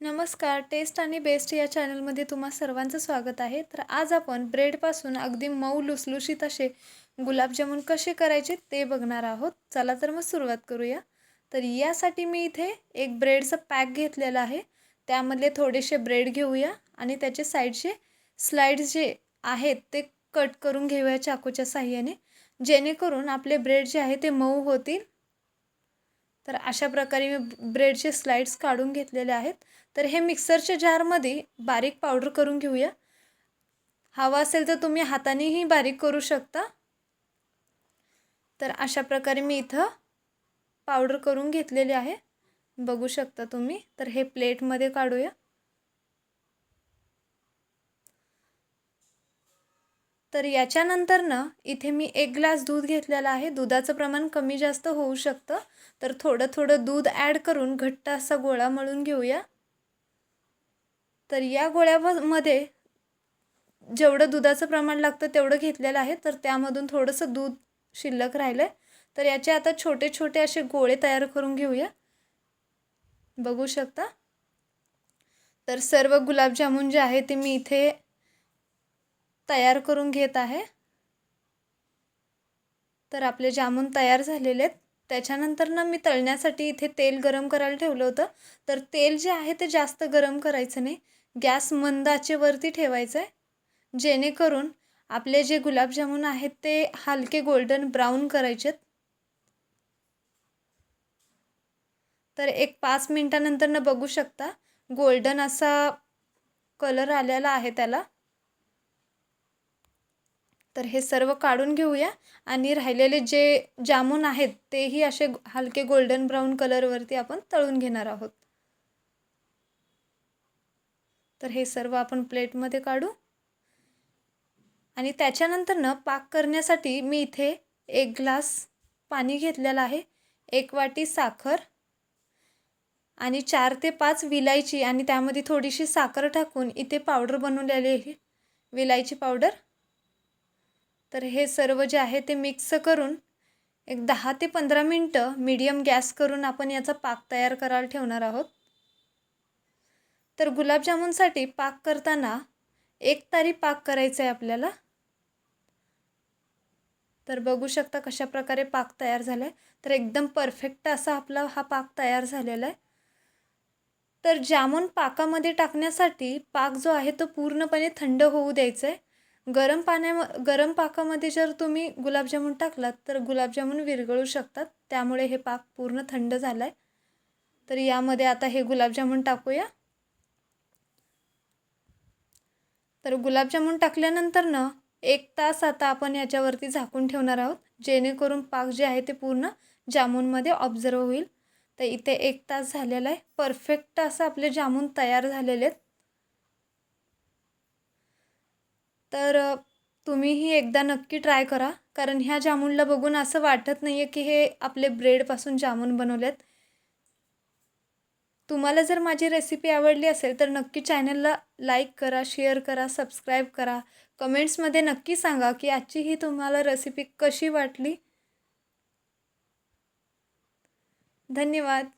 नमस्कार टेस्ट आणि बेस्ट या चॅनलमध्ये तुम्हा सर्वांचं स्वागत आहे. तर आज आपण ब्रेडपासून अगदी मऊ लुसलुशीत असे गुलाबजामुन कसे करायचे ते बघणार आहोत. चला तर मग सुरुवात करूया. तर यासाठी मी इथे एक ब्रेडचं पॅक घेतलेलं आहे. त्यामधले थोडेसे ब्रेड घेऊया आणि त्याचे साईडचे स्लाईड्स जे आहेत ते कट करून घेऊया चाकूच्या साह्याने. जेणेकरून आपले ब्रेड जे आहे ते मऊ होतील. तर अशा प्रकारे मी ब्रेडचे स्लाइड्स काढून घेतलेले आहेत. तर हे मिक्सरच्या जारमध्ये बारीक पावडर करून घेऊया. हवा असेल तर तुम्ही हातानेही बारीक करू शकता. तर अशा प्रकारे मी इथं पावडर करून घेतलेले आहे. बघू शकता तुम्ही. तर हे प्लेटमध्ये काढूया. तर याच्यानंतर ना इथे मी एक ग्लास दूध घेतलेला आहे. दुधाचं प्रमाण कमी जास्त होऊ शकतं. तर थोडं थोडं दूध ॲड करून घट्ट असा गोळा मळून घेऊया. तर या गोळ्यामध्ये जेवढं दुधाचं प्रमाण लागतं तेवढं घेतलेलं आहे. तर त्यामधून थोडंसं दूध शिल्लक राहिलं आहे तर याचे आता छोटे छोटे असे गोळे तयार करून घेऊया. बघू शकता? तर सर्व गुलाबजामुन जे आहे ते मी इथे तयार करून घेत आहे. तर आपले जामून तयार झालेले आहेत. त्याच्यानंतर ना मी तळण्यासाठी इथे तेल गरम करायला ठेवलं होतं. तर तेल जे आहे ते जास्त गरम करायचं नाही. गॅस मंदाचेवरती ठेवायचं आहे जेणेकरून आपले जे गुलाबजामुन आहेत ते हलके गोल्डन ब्राऊन करायचेत तर एक पाच मिनटानंतर ना बघू शकता. गोल्डन असा कलर आलेला आहे त्याला. तर हे सर्व काढून घेऊया. आणि राहिलेले जे जामून आहेत तेही असे हलके गोल्डन ब्राऊन कलरवरती आपण तळून घेणार आहोत. तर हे सर्व आपण प्लेटमध्ये काढू. आणि त्याच्यानंतर ना पाक करण्यासाठी मी इथे एक ग्लास पाणी घेतलेलं आहे एक वाटी साखर आणि चार ते पाच विलायची आणि त्यामध्ये थोडीशी साखर टाकून इथे पावडर बनवलेली आहे. विलायची पावडर तर हे सर्व जे आहे ते मिक्स करून एक दहा ते पंधरा मिनटं मीडियम गॅस करून आपण याचा पाक तयार करायला ठेवणार आहोत. तर गुलाबजामुनसाठी पाक करताना एक तारी पाक करायचा आहे आपल्याला. तर बघू शकता कशा प्रकारे पाक तयार झाला आहे तर एकदम परफेक्ट असा आपला हा पाक तयार झालेला आहे. तर जामून पाकामध्ये टाकण्यासाठी पाक जो आहे तो पूर्णपणे थंड होऊ द्यायचा आहे गरम पाण्या गरम पाकामध्ये जर तुम्ही गुलाबजामुन टाकलात तर गुलाबजामुन विरघळू शकतात. त्यामुळे हे पाक पूर्ण थंड झाला आहे तर यामध्ये आता हे गुलाबजामुन टाकूया. तर गुलाबजामुन टाकल्यानंतर ना एक तास आता आपण याच्यावरती झाकून ठेवणार आहोत. जेणेकरून पाक जे आहे ते पूर्ण जामूनमध्ये ऑब्झर्व होईल. तर इथे एक तास झालेला आहे. परफेक्ट असं आपले जामून तयार झालेले आहेत. तर तुम्हीही एकदा नक्की ट्राय करा. कारण ह्या जामुनला बघून असं वाटत नाही आहे की हे आपले ब्रेडपासून जामून बनवलेत. तुम्हाला जर माझी रेसिपी आवडली असेल तर नक्की चॅनलला लाईक करा शेअर करा सबस्क्राईब करा. कमेंट्समध्ये नक्की सांगा की आजची ही तुम्हाला रेसिपी कशी वाटली. धन्यवाद.